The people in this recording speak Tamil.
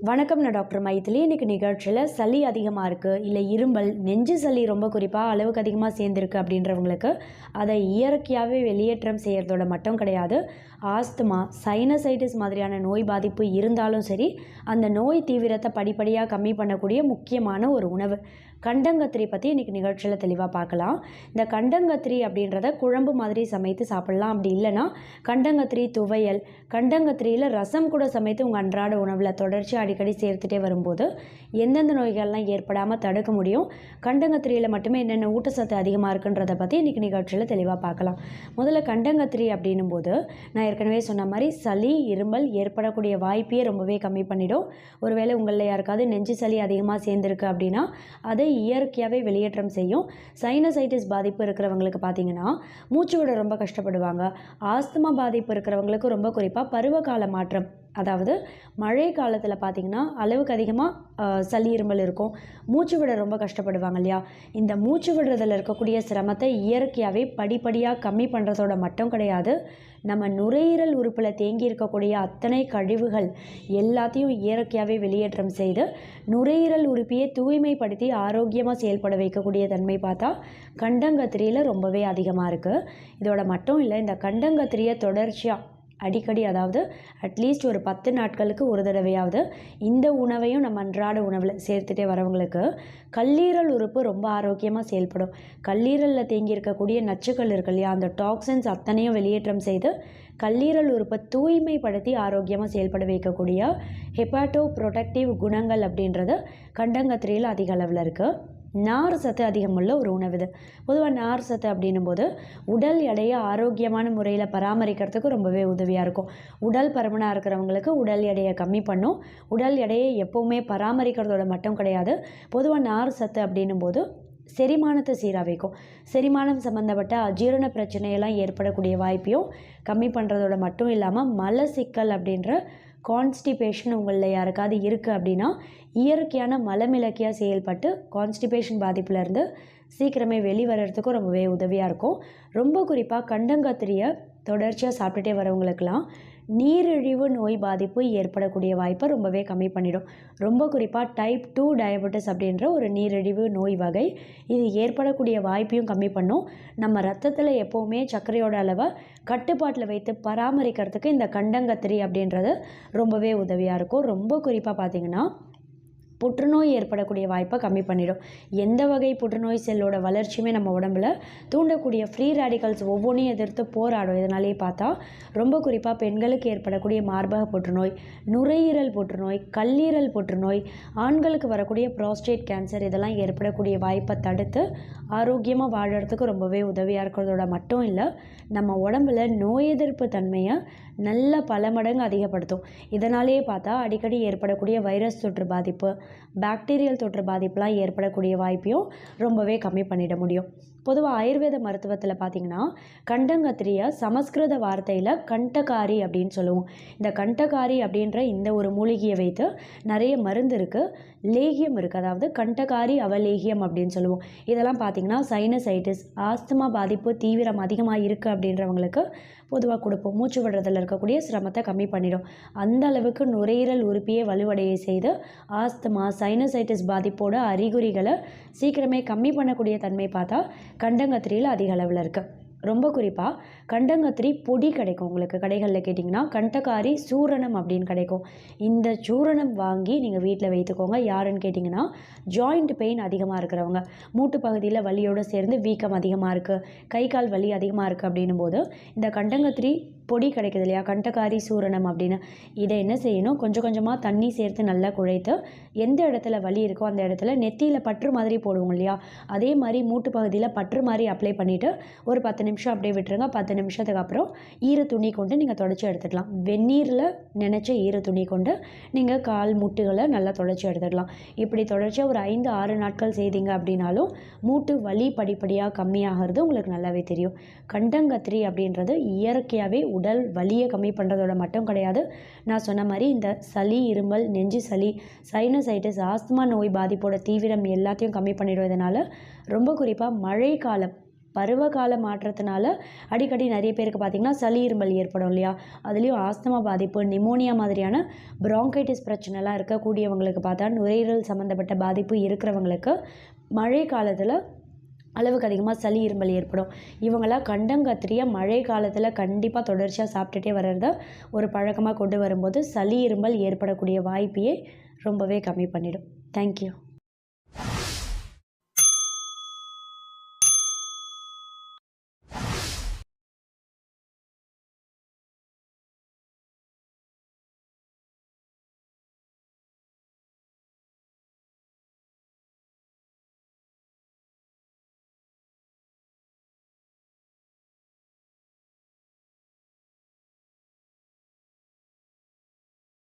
வணக்கம் நான் டாக்டர் மைத்திலி இன்றைக்கி நிகழ்ச்சியில் சளி அதிகமாக இருக்குது இல்லை இருமல் நெஞ்சு சளி ரொம்ப குறிப்பாக அளவுக்கு அதிகமாக சேர்ந்துருக்கு அப்படின்றவங்களுக்கு அதை இயற்கையாகவே வெளியேற்றம் செய்கிறதோட மட்டும் கிடையாது. ஆஸ்துமா சைனசைட்டிஸ் மாதிரியான நோய் பாதிப்பு இருந்தாலும் சரி அந்த நோய் தீவிரத்தை படிப்படியாக கம்மி பண்ணக்கூடிய முக்கியமான ஒரு உணவு. கண்டங்கத்திரி பற்றி இன்றைக்கி நிகழ்ச்சியில் தெளிவாக பார்க்கலாம். இந்த கண்டங்கத்திரி அப்படின்றத குழம்பு மாதிரி சமைத்து சாப்பிட்லாம். அப்படி இல்லைன்னா கண்டங்கத்திரி துவையல் கண்டங்கத்திரியில் ரசம் கூட சமைத்து உங்கள் அன்றாட உணவில் தொடர்ச்சியாக அடிக்கடி சேர்த்துட்டே வரும்போது எந்தெந்த நோய்கள்லாம் ஏற்படாமல் தடுக்க முடியும்? கண்டங்கத்திரியில் மட்டுமே என்னென்ன ஊட்டச்சத்து அதிகமாக இருக்குன்றதை பற்றி இன்றைக்கி நிகழ்ச்சியில் தெளிவாக பார்க்கலாம். முதல்ல கண்டங்கத்திரி அப்படின்னும் போது நான் ஏற்கனவே சொன்ன மாதிரி சளி இருமல் ஏற்படக்கூடிய வாய்ப்பையே ரொம்பவே கம்மி பண்ணிடும். ஒருவேளை உங்களில் யாருக்காவது நெஞ்சு சளி அதிகமாக சேர்ந்துருக்கு அப்படின்னா அதை இயற்கையாகவே வெளியேற்றம் செய்யும். சைனசைட்டிஸ் பாதிப்பு இருக்கிறவங்களுக்கு பார்த்தீங்கன்னா மூச்சு விட ரொம்ப கஷ்டப்படுவாங்க. ஆஸ்துமா பாதிப்பு இருக்கிறவங்களுக்கு ரொம்ப குறிப்பாக பருவகால மாற்றம் அதாவது மழை காலத்தில் பார்த்திங்கன்னா அளவுக்கு அதிகமாக சளி இருமல் இருக்கும். மூச்சு விட ரொம்ப கஷ்டப்படுவாங்க இல்லையா? இந்த மூச்சு விடுறதில் இருக்கக்கூடிய சிரமத்தை இயற்கையாகவே படிப்படியாக கம்மி பண்ணுறதோட மட்டும் கிடையாது. நம்ம நுரையீரல் உறுப்பில் தேங்கி இருக்கக்கூடிய அத்தனை கழிவுகள் எல்லாத்தையும் இயற்கையாகவே வெளியேற்றம் செய்து நுரையீரல் உறுப்பியை தூய்மைப்படுத்தி ஆரோக்கியமாக செயல்பட வைக்கக்கூடிய தன்மை பார்த்தா கண்டங்கத்திரியில் ரொம்பவே அதிகமாக இருக்குது இதோட மட்டும் இல்லை இந்த கண்டங்கத்திரியை தொடர்ச்சியாக அடிக்கடி அதாவது அட்லீஸ்ட் ஒரு பத்து நாட்களுக்கு ஒரு தடவையாவது இந்த உணவையும் நம்ம அன்றாட உணவில் சேர்த்துட்டே வரவங்களுக்கு கல்லீரல் உறுப்பு ரொம்ப ஆரோக்கியமாக செயல்படும். கல்லீரலில் தேங்கி இருக்கக்கூடிய நச்சுக்கள் இருக்கு இல்லையா அந்த டாக்ஸின்ஸ் அத்தனையும் வெளியேற்றம் செய்து கல்லீரல் உறுப்பை தூய்மைப்படுத்தி ஆரோக்கியமாக செயல்பட வைக்கக்கூடிய ஹெப்பாட்டோ ப்ரொடக்டிவ் குணங்கள் அப்படின்றது கண்டங்கத்திரியில் அதிக அளவில் இருக்குது நார் சத்து அதிகமுள்ள ஒரு உணவு இது. பொதுவாக நார் சத்து அப்படின்னும் போது உடல் எடையை ஆரோக்கியமான முறையில் பராமரிக்கிறதுக்கு ரொம்பவே உதவியாக இருக்கும். உடல் பருமனாக இருக்கிறவங்களுக்கு உடல் எடையை கம்மி பண்ணும். உடல் எடையை எப்போவுமே பராமரிக்கிறதோட மட்டும் கிடையாது. பொதுவாக நார் சத்து அப்படின்னும் போது செரிமானத்தை சீராக வைக்கும் செரிமானம் சம்மந்தப்பட்ட அஜீரண பிரச்சனையெல்லாம் ஏற்படக்கூடிய வாய்ப்பையும் கம்மி பண்ணுறதோட மட்டும் இல்லாமல் மலசிக்கல் அப்படின்ற கான்ஸ்டிபேஷன் உங்களில் யாருக்காவது இருக்குது அப்படின்னா இயற்கையான மலமிளக்கியாக செயல்பட்டு கான்ஸ்டிபேஷன் பாதிப்புலேருந்து சீக்கிரமே வெளிவரத்துக்கும் ரொம்பவே உதவியாக இருக்கும். ரொம்ப குறிப்பாக கண்டங்கத்திரியை தொடர்ச்சியாக சாப்பிட்டுட்டே வரவங்களுக்கெல்லாம் நீரிழிவு நோய் பாதிப்பு ஏற்படக்கூடிய வாய்ப்பை ரொம்பவே கம்மி பண்ணிடும். ரொம்ப குறிப்பாக டைப் டூ டயபெட்டிஸ் அப்படின்ற ஒரு நீரிழிவு நோய் வகை இது ஏற்படக்கூடிய வாய்ப்பையும் கம்மி பண்ணும். நம்ம ரத்தத்தில் எப்போவுமே சர்க்கரையோட அளவை கட்டுப்பாட்டில் வைத்து பராமரிக்கிறதுக்கு இந்த கண்டங்கத்திரி அப்படின்றது ரொம்பவே உதவியாக இருக்கும். ரொம்ப குறிப்பாக பார்த்திங்கன்னா புற்றுநோய் ஏற்படக்கூடிய வாய்ப்பை கம்மி பண்ணிடும். எந்த வகை புற்றுநோய் செல்லோட வளர்ச்சியுமே நம்ம உடம்புல தூண்டக்கூடிய ஃப்ரீ ரேடிகல்ஸ் ஒவ்வொன்றையும் எதிர்த்து போராடும். இதனாலேயே பார்த்தா ரொம்ப குறிப்பாக பெண்களுக்கு ஏற்படக்கூடிய மார்பக புற்றுநோய் நுரையீரல் புற்றுநோய் கல்லீரல் புற்றுநோய் ஆண்களுக்கு வரக்கூடிய ப்ராஸ்டேட் கேன்சர் இதெல்லாம் ஏற்படக்கூடிய வாய்ப்பை தடுத்து ஆரோக்கியமாக வாழறதுக்கு ரொம்பவே உதவியாக இருக்கிறதோட மட்டும் இல்லை நம்ம உடம்புல நோய் எதிர்ப்பு தன்மையை நல்ல பல மடங்கு அதிகப்படுத்தும். இதனாலேயே பார்த்தா அடிக்கடி ஏற்படக்கூடிய வைரஸ் தொற்று பாதிப்பு பாக்டீரியல் தொற்று பாதிப்புலாம் ஏற்படக்கூடிய வாய்ப்பையும் ரொம்பவே கம்மி பண்ணிட முடியும். பொதுவாக ஆயுர்வேத மருத்துவத்தில் பார்த்திங்கன்னா கண்டங்கத்திரியை சமஸ்கிருத வார்த்தையில் கண்டகாரி அப்படின்னு சொல்லுவோம். இந்த கண்டகாரி அப்படின்ற இந்த ஒரு மூலிகையை வைத்து நிறைய மருந்து இருக்குது லேகியம் இருக்குது அதாவது கண்டகாரி அவலேகியம் அப்படின்னு சொல்லுவோம். இதெல்லாம் பார்த்திங்கன்னா சைனசைட்டிஸ் ஆஸ்துமா பாதிப்பு தீவிரம் அதிகமாக இருக்குது அப்படின்றவங்களுக்கு பொதுவாக கொடுப்போம். மூச்சு விடுறதில் இருக்கக்கூடிய சிரமத்தை கம்மி பண்ணிடும். அந்த அளவுக்கு நுரையீரல் உறுப்பியை வலுவடைய செய்து ஆஸ்துமா சைனசைட்டிஸ் பாதிப்போட அறிகுறிகளை சீக்கிரமே கம்மி பண்ணக்கூடிய தன்மை பார்த்தா கண்டங்கத்திரியில் அதிக அளவில் இருக்குது ரொம்ப குறிப்பாக கண்டங்கத்திரி பொடி கிடைக்கும். உங்களுக்கு கடைகளில் கேட்டிங்கன்னா கண்டக்காரி சூரணம் அப்படின்னு கிடைக்கும். இந்த சூரணம் வாங்கி நீங்கள் வீட்டில் வைத்துக்கோங்க. யாருன்னு கேட்டிங்கன்னா ஜாயிண்ட் பெயின் அதிகமாக இருக்கிறவங்க. மூட்டு பகுதியில் வலியோடு சேர்ந்து வீக்கம் அதிகமாக இருக்குது கை கால் வலி அதிகமாக இருக்குது அப்படின்னும் போது இந்த கண்டங்கத்திரி பொடி கிடைக்குது இல்லையா? கண்டக்காரி சூரணம் அப்படின்னு. இதை என்ன செய்யணும்? கொஞ்சம் கொஞ்சமாக தண்ணி சேர்த்து நல்லா குழைத்து எந்த இடத்துல வலி இருக்கோ அந்த இடத்துல நெத்தியில் பற்று மாதிரி போடுவோம் இல்லையா? அதே மாதிரி மூட்டு பகுதியில் பற்று மாதிரி அப்ளை பண்ணிவிட்டு ஒரு பத்து நிமிஷம் அப்படியே விட்டுருங்க. பத்து நிமிஷத்துக்கு அப்புறம் ஈர துணி கொண்டு நீங்கள் தொடச்சி எடுத்துக்கலாம். வெந்நீரில் நினச்ச ஈர துணி கொண்டு நீங்கள் கால் முட்டுகளை நல்லா தொடச்சி எடுத்துக்கலாம். இப்படி தொடர்ச்சியாக ஒரு ஐந்து ஆறு நாட்கள் செய்தீங்க அப்படின்னாலும் மூட்டு வலி படிப்படியாக கம்மியாகிறது உங்களுக்கு நல்லாவே தெரியும். கண்டங்கத்திரி அப்படின்றது இயற்கையாகவே உடல் வலியை கம்மி பண்ணுறதோட மட்டும் கிடையாது. நான் சொன்ன மாதிரி இந்த சளி இருமல் நெஞ்சு சளி சைனசைட்டிஸ் ஆஸ்துமா நோய் பாதிப்போட தீவிரம் எல்லாத்தையும் கம்மி பண்ணிடுவதனால ரொம்ப குறிப்பாக மழை காலம் பருவகால மாற்றத்தினால அடிக்கடி நிறைய பேருக்கு பார்த்திங்கன்னா சளி இருமல் ஏற்படும் இல்லையா? அதுலேயும் ஆஸ்தமா பாதிப்பு நிமோனியா மாதிரியான ப்ராங்கைட்டிஸ் பிரச்சனைலாம் இருக்கக்கூடியவங்களுக்கு பார்த்தா நுரையீரல் சம்மந்தப்பட்ட பாதிப்பு இருக்கிறவங்களுக்கு மழை காலத்தில் அளவுக்கு அதிகமாக சளி இருமல் ஏற்படும் இவங்களாம் கண்டங்கத்திரியாக மழை காலத்தில் கண்டிப்பாக தொடர்ச்சியாக சாப்பிட்டுட்டே வர்றத ஒரு பழக்கமாக கொண்டு வரும்போது சளி இருமல் ஏற்படக்கூடிய வாய்ப்பையே ரொம்பவே கம்மி பண்ணிடும். தேங்க்யூ